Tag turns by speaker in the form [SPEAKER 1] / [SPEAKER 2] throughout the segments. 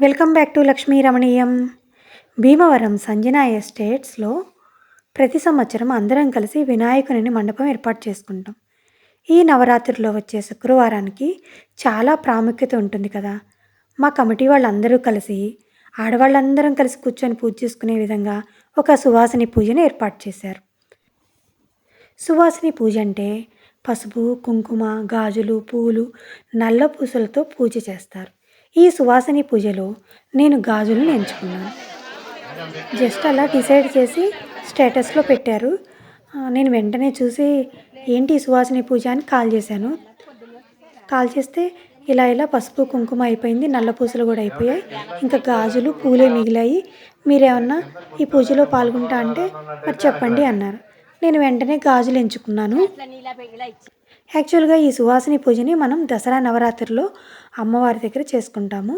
[SPEAKER 1] Welcome back to Lakshmi Ramaniyam. Bhimavaram Sanjana ఎస్టేట్స్లో ప్రతి సంవత్సరం అందరం కలిసి వినాయకుని మండపం ఏర్పాటు చేసుకుంటాం. ఈ నవరాత్రిలో వచ్చే శుక్రవారానికి చాలా ప్రాముఖ్యత ఉంటుంది కదా. మా కమిటీ వాళ్ళందరూ కలిసి ఆడవాళ్ళందరం కలిసి కూర్చొని పూజ చేసుకునే విధంగా ఒక సువాసిని పూజను ఏర్పాటు చేశారు. సువాసిని పూజ అంటే పసుపు కుంకుమ గాజులు పూలు నల్ల పూసలతో పూజ చేస్తారు. ఈ సువాసని పూజలో నేను గాజులను ఎంచుకున్నాను. జస్ట్ అలా డిసైడ్ చేసి స్టేటస్లో పెట్టారు. నేను వెంటనే చూసి ఏంటి సువాసని పూజ అని కాల్ చేశాను. కాల్ చేస్తే ఇలా ఇలా పసుపు కుంకుమ అయిపోయింది నల్ల పూసలు కూడా అయిపోయాయి ఇంకా గాజులు పూలే మిగిలాయి. మీరేమన్నా ఈ పూజలో పాల్గొంటా అంటే మరి చెప్పండి అన్నారు. నేను వెంటనే గాజులు ఎంచుకున్నాను. యాక్చువల్గా ఈ సువాసిని పూజని మనం దసరా నవరాత్రిలో అమ్మవారి దగ్గర చేసుకుంటాము.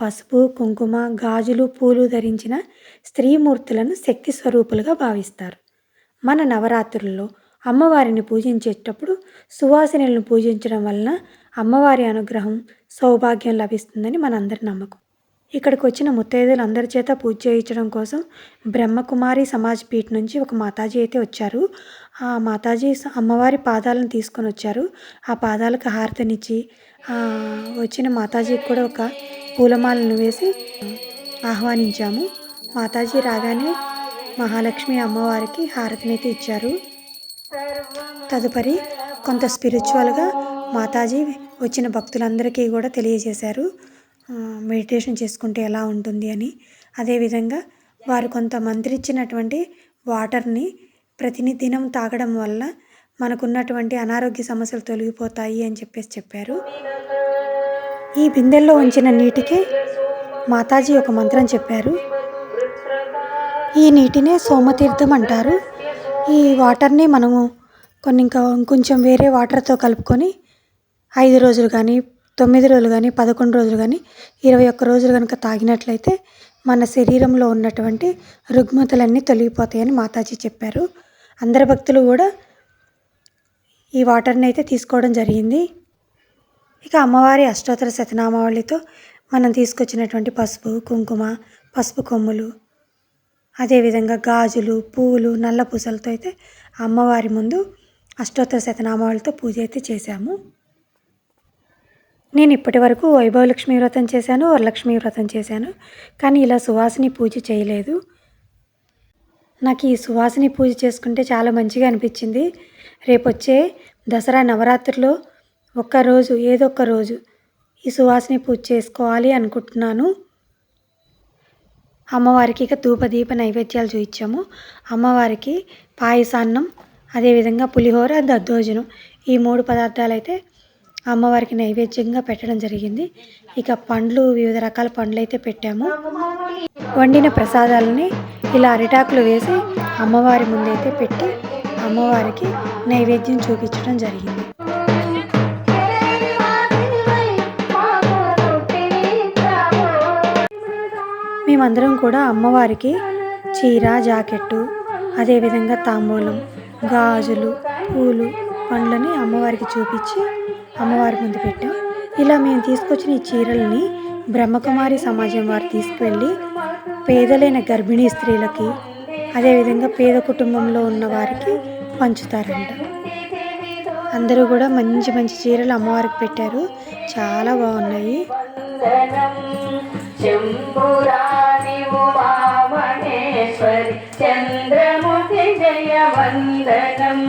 [SPEAKER 1] పసుపు కుంకుమ గాజులు పూలు ధరించిన స్త్రీమూర్తులను శక్తి స్వరూపులుగా భావిస్తారు. మన నవరాత్రుల్లో అమ్మవారిని పూజించేటప్పుడు సువాసినులను పూజించడం వలన అమ్మవారి అనుగ్రహం సౌభాగ్యం లభిస్తుందని మనందరి నమ్మకం. ఇక్కడికి వచ్చిన ముత్తైదులు అందరి చేత పూజ చేయించడం కోసం బ్రహ్మకుమారి సమాజ్ పీఠ్ నుంచి ఒక మాతాజీ అయితే వచ్చారు. ఆ మాతాజీ అమ్మవారి పాదాలను తీసుకొని వచ్చారు. ఆ పాదాలకు హారతినిచ్చి వచ్చిన మాతాజీకి కూడా ఒక పూలమాలను వేసి ఆహ్వానించాము. మాతాజీ రాగానే మహాలక్ష్మి అమ్మవారికి హారతినైతే ఇచ్చారు. తదుపరి కొంత స్పిరిచువల్గా మాతాజీ వచ్చిన భక్తులందరికీ కూడా తెలియజేశారు. మెడిటేషన్ చేసుకుంటే ఎలా ఉంటుంది అని. అదేవిధంగా వారు కొంత మంత్రిచ్చినటువంటి వాటర్ని ప్రతినిదినం తాగడం వల్ల మనకున్నటువంటి అనారోగ్య సమస్యలు తొలగిపోతాయి అని చెప్పేసి చెప్పారు. ఈ బిందెల్లో ఉంచిన నీటికి మాతాజీ ఒక మంత్రం చెప్పారు. ఈ నీటినే సోమతీర్థం అంటారు. ఈ వాటర్ని మనము కొన్ని ఇంకా కొంచెం వేరే వాటర్తో కలుపుకొని ఐదు రోజులు కానీ తొమ్మిది రోజులు కానీ పదకొండు రోజులు కానీ ఇరవై ఒక్క రోజులు కనుక తాగినట్లయితే మన శరీరంలో ఉన్నటువంటి రుగ్మతలన్నీ తొలగిపోతాయని మాతాజీ చెప్పారు. అందరి భక్తులు కూడా ఈ వాటర్ని అయితే తీసుకోవడం జరిగింది. ఇక అమ్మవారి అష్టోత్తర శతనామావళితో మనం తీసుకొచ్చినటువంటి పసుపు కుంకుమ పసుపు కొమ్ములు అదేవిధంగా గాజులు పూలు నల్ల పూసలతో అయితే అమ్మవారి ముందు అష్టోత్తర శతనామావళితో పూజ అయితే చేశాము. నేను ఇప్పటి వరకు వైభవలక్ష్మి వ్రతం చేశాను వరలక్ష్మి వ్రతం చేశాను కానీ ఇలా సువాసిని పూజ చేయలేదు. నాకు ఈ సువాసిని పూజ చేసుకుంటే చాలా మంచిగా అనిపించింది. రేపొచ్చే దసరా నవరాత్రిలో ఒక్కరోజు ఏదో ఒక రోజు ఈ సువాసిని పూజ చేసుకోవాలి అనుకుంటున్నాను. అమ్మవారికి ఇక ధూప దీప నైవేద్యాలు చూపించాము. అమ్మవారికి పాయసాన్నం అదేవిధంగా పులిహోర దద్దోజనం ఈ మూడు పదార్థాలు అయితే అమ్మవారికి నైవేద్యంగా పెట్టడం జరిగింది. ఇక పండ్లు వివిధ రకాల పండ్లు అయితే పెట్టాము. వండిన ప్రసాదాలని ఇలా అరిటాకులు వేసి అమ్మవారి ముందైతే పెట్టి అమ్మవారికి నైవేద్యం చూపించడం జరిగింది. మేమందరం కూడా అమ్మవారికి చీర జాకెట్టు అదేవిధంగా తాంబూలం గాజులు పూలు పండ్లని అమ్మవారికి చూపించి అమ్మవారి ముందు పెట్టాం. ఇలా మేము తీసుకొచ్చిన ఈ చీరల్ని బ్రహ్మకుమారి సమాజం వారు తీసుకువెళ్ళి పేదలైన గర్భిణీ స్త్రీలకి అదేవిధంగా పేద కుటుంబంలో ఉన్న వారికి పంచుతారంట. అందరూ కూడా మంచి మంచి చీరలు అమ్మవారికి పెట్టారు. చాలా బాగున్నాయి.
[SPEAKER 2] చంద్రముఖి జయ వందనం.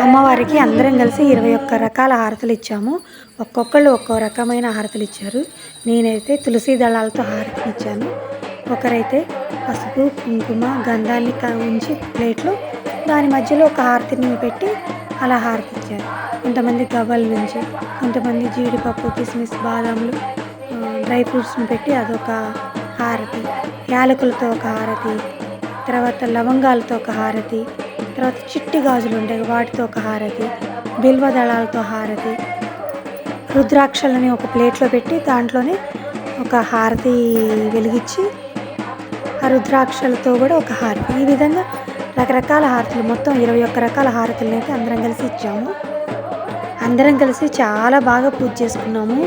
[SPEAKER 1] అమ్మవారికి అందరం కలిసి ఇరవై ఒక్క రకాల హారతులు ఇచ్చాము. ఒక్కొక్కళ్ళు ఒక్కో రకమైన హారతులు ఇచ్చారు. నేనైతే తులసి దళాలతో హారతిని ఇచ్చాను. ఒకరైతే పసుపు కుంకుమ గంధాన్ని ఉంచి ప్లేట్లో దాని మధ్యలో ఒక హారతిని పెట్టి అలా హారతి ఇచ్చారు. కొంతమంది గవ్వల నుంచి కొంతమంది జీడిపప్పు కిస్మిస్ బాదాములు డ్రై ఫ్రూట్స్ని పెట్టి అదొక హారతి యాలకులతో ఒక హారతి తర్వాత లవంగాలతో ఒక హారతి తర్వాత చిట్టి గాజులు ఉంటాయి. వాటితో ఒక హారతి బిల్వ దళాలతో హారతి రుద్రాక్షలని ఒక ప్లేట్లో పెట్టి దాంట్లోనే ఒక
[SPEAKER 2] హారతి వెలిగించి ఆ రుద్రాక్షలతో కూడా ఒక హారతి. ఈ విధంగా రకరకాల హారతులు మొత్తం ఇరవై ఒక్క రకాల హారతులను అయితే అందరం కలిసి ఇచ్చాము. అందరం కలిసి చాలా బాగా పూజ చేసుకున్నాము.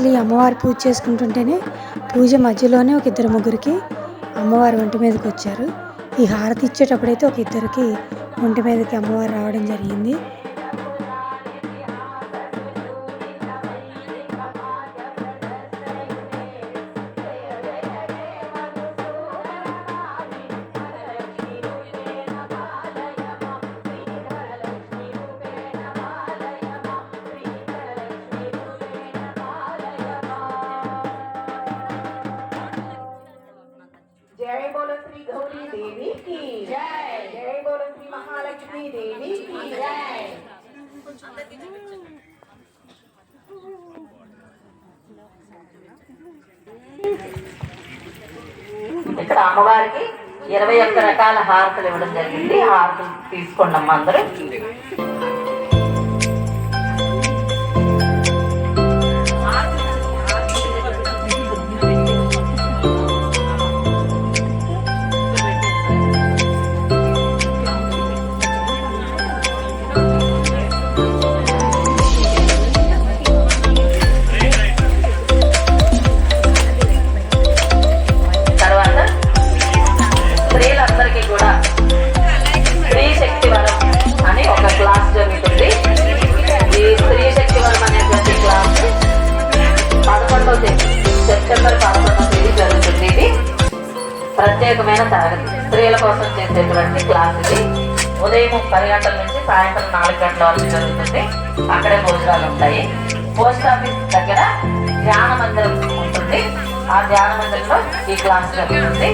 [SPEAKER 2] అసలు ఈ అమ్మవారి పూజ చేసుకుంటుంటేనే పూజ మధ్యలోనే ఒక ఇద్దరు ముగ్గురికి అమ్మవారు ఒంటి మీదకి వచ్చారు. ఈ హారతి ఇచ్చేటప్పుడైతే ఒక ఇద్దరికి ఒంటి మీదకి అమ్మవారు రావడం జరిగింది.
[SPEAKER 3] లక్ష్మీదేవి
[SPEAKER 4] ఇక్కడ అమ్మవారికి ఇరవై ఒక్క రకాల హారతలు ఇవ్వడం జరిగింది. హారతలు తీసుకోండి అమ్మ అందరూ. కూడా స్త్రీ శక్తివరం అని ఒక క్లాస్ జరుగుతుంది. ఈ స్త్రీ శక్తివరం అనేటువంటి క్లాస్ పదకొండవ తేదీ సెప్టెంబర్ పదకొండవ తేదీ జరుగుతుంది ఇది. ప్రత్యేకమైన తరగతి. స్త్రీల కోసం చేసేటువంటి క్లాస్ ఇది. ఉదయం పది గంటల నుంచి సాయంత్రం నాలుగు గంటల వరకు జరుగుతుంది. అక్కడే భోజనాలు ఉంటాయి. పోస్ట్ ఆఫీస్ దగ్గర ధ్యాన మందిరం ఉంటుంది. ఆ ధ్యాన మందిరంలో ఈ క్లాస్ జరుగుతుంది.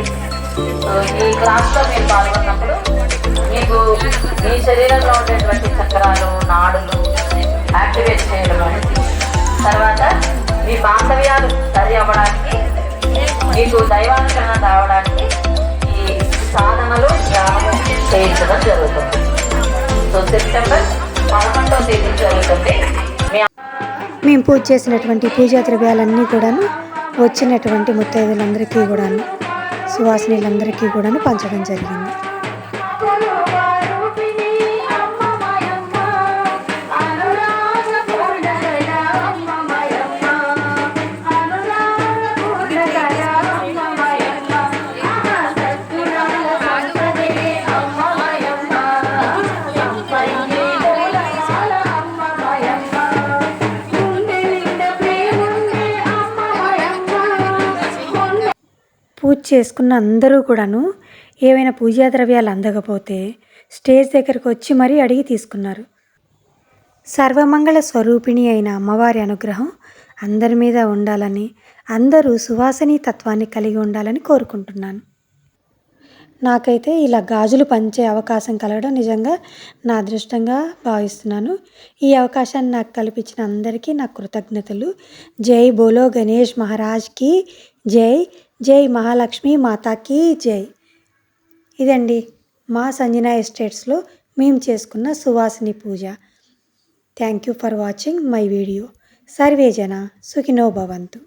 [SPEAKER 4] ఈ క్లాస్లో మీరు పాల్గొన్నప్పుడు మీకు మీ శరీరంలో ఉండేటువంటి చక్రాలు నాడులు యాక్టివేట్ చేయడం అనేది తర్వాత మీ బాంధవ్యాలు సరి అవ్వడానికి మీకు దైవానుకరణ రావడానికి ఈ సాధనలు ధ్యానము చేయించడం జరుగుతుంది. సో సెప్టెంబర్ పదకొండవ తేదీ జరుగుతుంది.
[SPEAKER 1] మేము పూజ చేసినటువంటి పూజా ద్రవ్యాలన్నీ కూడాను వచ్చినటువంటి ముత్తైదులందరికీ కూడాను. సువాసినీలందరికీ కూడాను పంచడం జరిగింది. పూజ చేసుకున్న అందరూ కూడాను ఏవైనా పూజా ద్రవ్యాలు అందకపోతే స్టేజ్ దగ్గరకు వచ్చి మరీ అడిగి తీసుకున్నారు. సర్వమంగళ స్వరూపిణి అయిన అమ్మవారి అనుగ్రహం అందరి మీద ఉండాలని అందరూ సువాసనీ తత్వాన్ని కలిగి ఉండాలని కోరుకుంటున్నాను. నాకైతే ఇలా గాజులు పంచే అవకాశం కలగడం నిజంగా నా అదృష్టంగా భావిస్తున్నాను. ఈ అవకాశాన్ని నాకు కల్పించిన అందరికీ నా కృతజ్ఞతలు. జై బోలో గణేష్ మహారాజ్కి జై. జై మహాలక్ష్మి మాతాకి జై. ఇదండి మా సంజన ఎస్టేట్స్లో మేము చేసుకున్న సువాసిని పూజ. Thank you for watching my video. Survey జన సుఖినో భవంతు.